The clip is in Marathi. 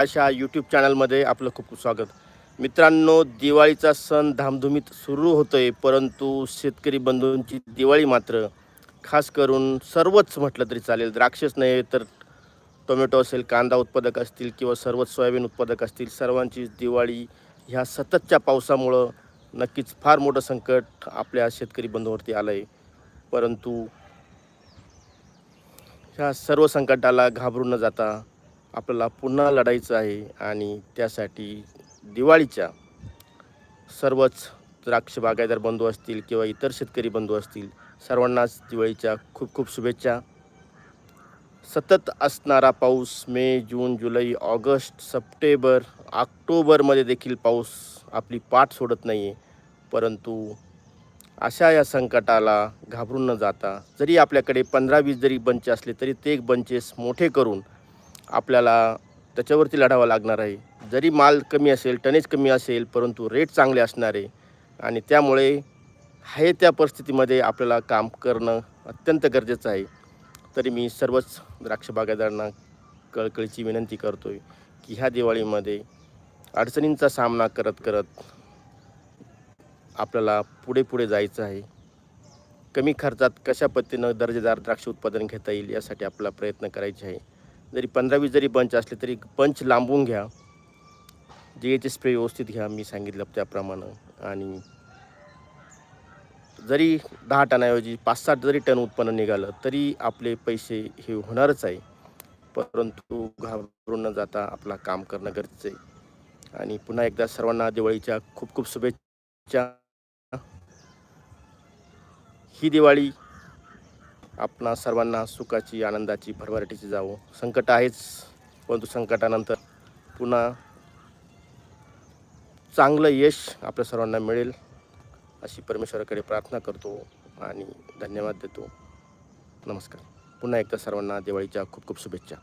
अशा यूट्यूब चॅनलमध्ये आपलं खूप खूप स्वागत. मित्रांनो दिवाळीचा सण धामधुमीत सुरू होतो आहे परंतु शेतकरी बंधूंची दिवाळी मात्र खास करून सर्वच म्हटलं तरी चालेल. द्राक्षच नाही तर टोमॅटो असेल कांदा उत्पादक असतील किंवा सर्वच सोयाबीन उत्पादक असतील सर्वांची दिवाळी ह्या सततच्या पावसामुळं नक्कीच फार मोठं संकट आपल्या शेतकरी बंधूंवरती आलं आहे परंतु ह्या सर्व संकटाला घाबरून न जाता आपल्याला पुन्हा लढायचं आहे आणि त्यासाठी दिवाळीच्या सर्वच द्राक्ष बागायदार बंधू असतील किंवा इतर शेतकरी बंधू असतील सर्वांनाच दिवाळीच्या खूप खूप शुभेच्छा. सतत असणारा पाऊस मे जून जुलै ऑगस्ट सप्टेंबर ऑक्टोबरमध्ये देखील पाऊस आपली पाठ सोडत नाही आहे परंतु अशा या संकटाला घाबरून न जाता जरी आपल्याकडे पंधरा वीस जरी बंच असले तरी ते बंचेस मोठे करून आपल्याला त्याच्यावरती लढावा लागणार आहे. जरी माल कमी असेल टनेज कमी असेल परंतु रेट चांगले असणार आहे. आणि त्यामुळे आहे त्या परिस्थितीमध्ये आपल्याला काम करणं अत्यंत गरजेचं आहे. तरी मी सर्वच द्राक्षबागादारांना कळकळीची विनंती करतो आहे की ह्या दिवाळीमध्ये अडचणींचा सामना करत करत आपल्याला पुढे पुढे जायचं आहे. कमी खर्चात कशा पद्धतीनं दर्जेदार द्राक्ष उत्पादन घेता येईल यासाठी आपला प्रयत्न करायचे आहे. जरी पंधरावीस जरी बंच असले तरी बंच लांबून घ्या. जे याचे स्प्रे व्यवस्थित घ्या मी सांगितलं त्याप्रमाणे. आणि जरी दहा टनाऐवजी पाच सात जरी टन उत्पन्न निघालं तरी आपले पैसे हे होणारच आहे. परंतु घाबरून न जाता आपला काम करणं गरजेचं आहे. आणि पुन्हा एकदा सर्वांना दिवाळीच्या खूप खूप शुभेच्छा. ही दिवाळी आपणा सर्वांना सुखाची आनंदाची भरभराटीची जावो. संकट आहेच परंतु संकटानंतर पुन्हा चांगलं यश आपल्या सर्वांना मिळेल अशी परमेश्वराकडे प्रार्थना करतो आणि धन्यवाद देतो. नमस्कार. पुन्हा एकदा सर्वांना दिवाळीच्या खूप खूप शुभेच्छा.